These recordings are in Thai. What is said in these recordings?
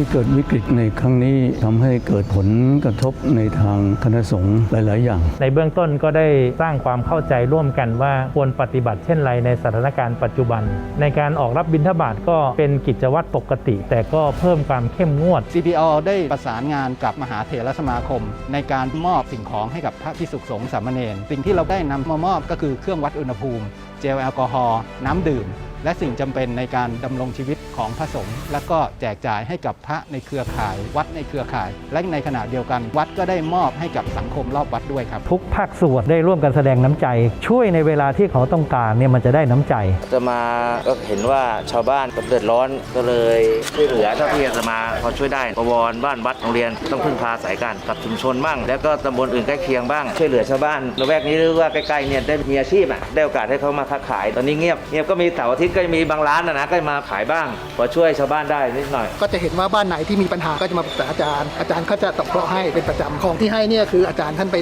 ที่เกิดวิกฤตในครั้งนี้ทำให้เกิดผลกระทบในทางคณะสงฆ์หลาย ๆ อย่าง ในเบื้องต้นก็ได้สร้างความเข้าใจร่วมกันว่าควรปฏิบัติเช่นไรในสถานการณ์ปัจจุบัน ในการออกรับบิณฑบาตก็เป็นกิจวัตรปกติ แต่ก็เพิ่มความเข้มงวด CPO ได้ประสานงานกับมหาเถรสมาคม ในการมอบสิ่งของให้กับพระพิสุสงฆ์สามเณรสิ่งที่เราได้นำมามอบก็คือเครื่องวัดอุณหภูมิ เจลแอลกอฮอล์น้ำดื่ม และสิ่งจำเป็นในการดำรงชีวิตของพระสงฆ์และก็แจกจ่ายให้กับพระในเครือข่าย วัดในเครือข่าย และในขณะเดียวกัน วัดก็ได้มอบให้กับสังคมรอบวัดด้วยครับ ทุกภาคส่วนได้ร่วมกันแสดงน้ำใจ ช่วยในเวลาที่เขาต้องการเนี่ยมันจะได้น้ำใจอาตมาก็เห็นว่าชาวบ้านก็เดือดร้อนก็เลยช่วยเหลือเท่าที่อาตมาพอช่วยได้ประวรบ้านวัดโรงเรียนต้องพึ่งพาสายกันกับชุมชนบ้างแล้วก็ตำบลอื่นใกล้เคียงบ้างช่วยเหลือชาวบ้านละแวกนี้หรือว่าใกล้ๆเนี่ยได้มีอาชีพอะได้โอกาสให้เขามาค้าขาย ตอนนี้เงียบเงียบก็มีเสาร์อาทิตย์ก็จะมีบางร้านนะนะก็มาขายบ้างพอช่วยชาวบ้านได้นิดหน่อย ก็จะเห็นว่าบ้านไหนที่มีปัญหาก็จะมาปรึกษาอาจารย์ อาจารย์เขาจะตอบเคราะห์ให้เป็นประจำของที่ให้เนี่ยคืออาจารย์ท่านไป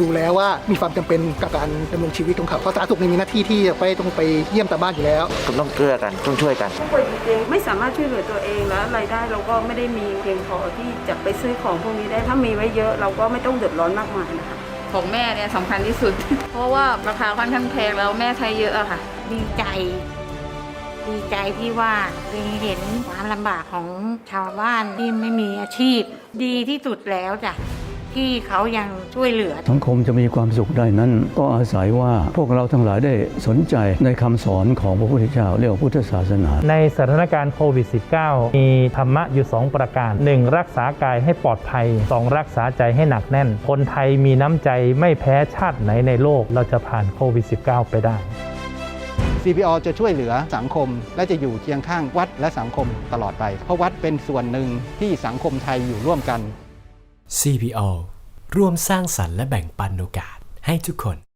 ดูแล้วว่ามีความจำเป็นกับการดำรงชีวิตของเขาเพราะสาธารณสุขเนี่ยมีหน้าที่ที่จะไปต้องไปเยี่ยมตามบ้านอยู่แล้วก็ต้องเกลือกันต้องช่วยกัน ผู้ป่วยติดเตียงไม่สามารถช่วยเหลือตัวเองและรายได้เราก็ไม่ได้มีเพียงพอที่จะไปซื้อของพวกนี้ได้ถ้ามีไว้เยอะเราก็ไม่ต้องเดือดร้อนมากมายนะคะ ของแม่เนี่ยสำคัญที่สุด เพราะว่าราคาค่อนข้างแพงแล้วแม่ใช้เยอะอะค่ะ ดีใจ ดีใจที่ว่าได้เห็นความลำบากของชาวบ้านที่ไม่มีอาชีพ ดีที่สุดแล้วจ้ะที่เขายังช่วยเหลือ สังคมจะมีความสุขได้นั้น ก็อาศัยว่าพวกเราทั้งหลายได้สนใจในคำสอนของพระพุทธเจ้าเรียกว่าพุทธศาสนา ในสถานการณ์โควิด -19 มีธรรมะอยู่ 2 ประการ 1. รักษากายให้ปลอดภัย 2. รักษาใจให้หนักแน่น คนไทยมีน้ำใจไม่แพ้ชาติไหนในโลกเราจะผ่านโควิด -19 ไปได้ CPO จะช่วยเหลือสังคม และจะอยู่เคียงข้างวัดและสังคมตลอดไป เพราะวัดเป็นส่วนหนึ่งที่สังคมไทยอยู่ร่วมกัน CPO ร่วมสร้างสรรค์และแบ่งปันโอกาสให้ทุกคน